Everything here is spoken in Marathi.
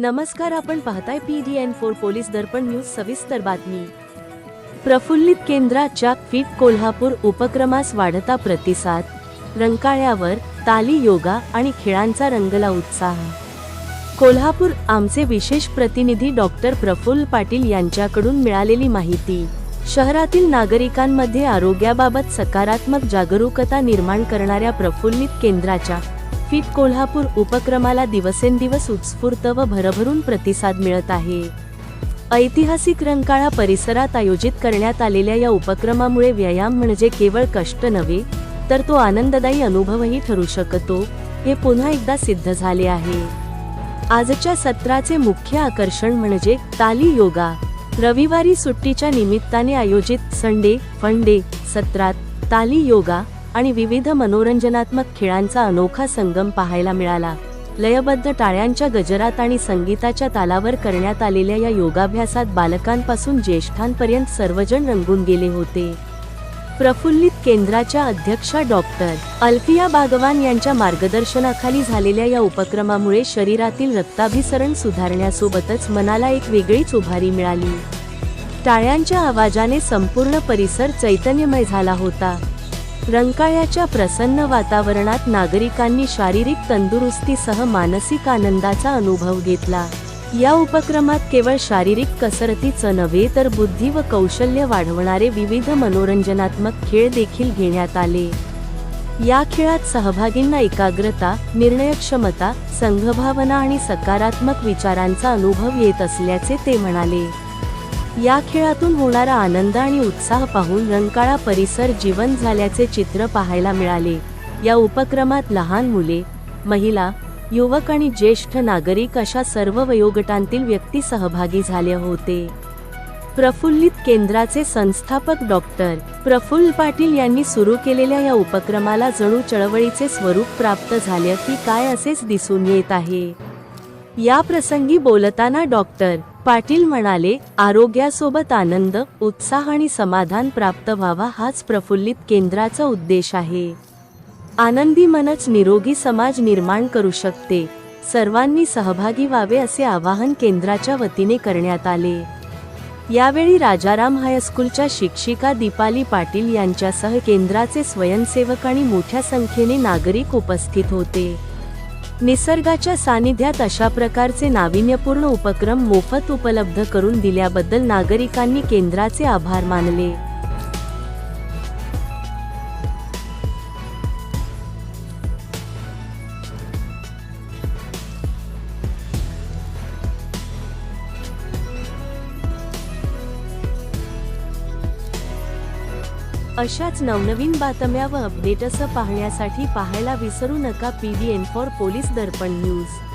नमस्कार आपण पाहताय P D N four police Darpan news सविस्तर बातमी. प्रफुल्लित केंद्राच्या फिट कोल्हापूर उपक्रमास वाढता प्रतिसाद रंकाळ्यावर ताली योगा आणि खेळांचा रंगला उत्साह. कोल्हापूर आमचे विशेष प्रतिनिधी डॉक्टर प्रफुल्ल पाटील यांच्याकडून मिळालेली माहिती शहरातील नागरिकांमध्ये आरोग्याबाबत सकारात्मक जागरूकता निर्माण करणाऱ्या प्रफुल्लित केंद्राच्या फिट कोल्हापूर उपक्रमाला दिवसेंदिवस उत्स्फूर्त व भरभरून प्रतिसाद मिळत आहे. ऐतिहासिक रंकाळा परिसरात आयोजित करण्यात आलेल्या या उपक्रमामुळे व्यायाम म्हणजे केवळ कष्ट नव्हे तर तो आनंददायी अनुभवही ठरू शकतो हे पुन्हा एकदा सिद्ध झाले आहे. आजच्या सत्राचे मुख्य आकर्षण म्हणजे ताली योगा. रविवारी सुट्टीच्या निमित्ताने आयोजित संडे फंडे सत्रात ताली योगा आणि विविध मनोरंजनात्मक खेळांचा अनोखा संगम पाहायला मिळाला. लयबद्ध टाळ्यांच्या गजरात आणि संगीताच्या तालावर करण्यात आलेल्या या योगाभ्यासात बालकांपासून ज्येष्ठांपर्यंत सर्वजण रंगून गेले होते. प्रफुल्लित केंद्राच्या अध्यक्षा डॉक्टर अल्फिया बागवान यांच्या मार्गदर्शनाखाली झालेल्या या उपक्रमामुळे शरीरातील रक्ताभिसरण सुधारण्यासोबतच मनाला एक वेगळीच उभारी मिळाली. टाळ्यांच्या आवाजाने संपूर्ण परिसर चैतन्यमय झाला होता. रंकाळ्याच्या प्रसन्न वातावरणात नागरिकांनी शारीरिक तंदुरुस्तीसह मानसिक आनंदाचा अनुभव घेतला. या उपक्रमात केवळ शारीरिक कसरतीचं नव्हे तर बुद्धी व कौशल्य वाढवणारे विविध मनोरंजनात्मक खेळ देखील घेण्यात आले. या खेळात सहभागींना एकाग्रता निर्णयक्षमता संघभावना आणि सकारात्मक विचारांचा अनुभव येत असल्याचे ते म्हणाले. या खेळातून होणारा आनंद आणि उत्साह पाहून रंकाळा परिसर जिवंत झाल्याचे चित्र पाहायला मिळाले. या उपक्रमात लहान मुले महिला युवक आणि ज्येष्ठ नागरिक अशा सर्व वयोगटांतील व्यक्ती सहभागी झाले होते. प्रफुल्लित केंद्राचे संस्थापक डॉक्टर प्रफुल्ल पाटील यांनी सुरू केलेल्या या उपक्रमाला जणू चळवळीचे स्वरूप प्राप्त झाले की काय असेच दिसून येत आहे. या प्रसंगी बोलताना डॉक्टर पाटील म्हणाले आरोग्यासोबत आनंद उत्साह आणि समाधान प्राप्त व्हावा हाच प्रफुल्लित केंद्राचा उद्देश आहे. आनंदी मनच निरोगी समाज निर्माण करू शकते. सर्वांनी सहभागी व्हावे असे आवाहन केंद्राच्या वतीने करण्यात आले. यावेळी राजाराम हायस्कूलच्या शिक्षिका दीपाली पाटील यांच्यासह केंद्राचे स्वयंसेवक आणि मोठ्या संख्येने नागरिक उपस्थित होते. निसर्गाच्या सानिध्यात अशा प्रकारचे नाविन्यपूर्ण उपक्रम मोफत उपलब्ध करून दिल्याबद्दल नागरिकांनी केंद्राचे आभार मानले. अशाच नवनवीन बातम्या व अपडेट्स पाहण्यासाठी पाहायला विसरू नका P D N for police Darpan news.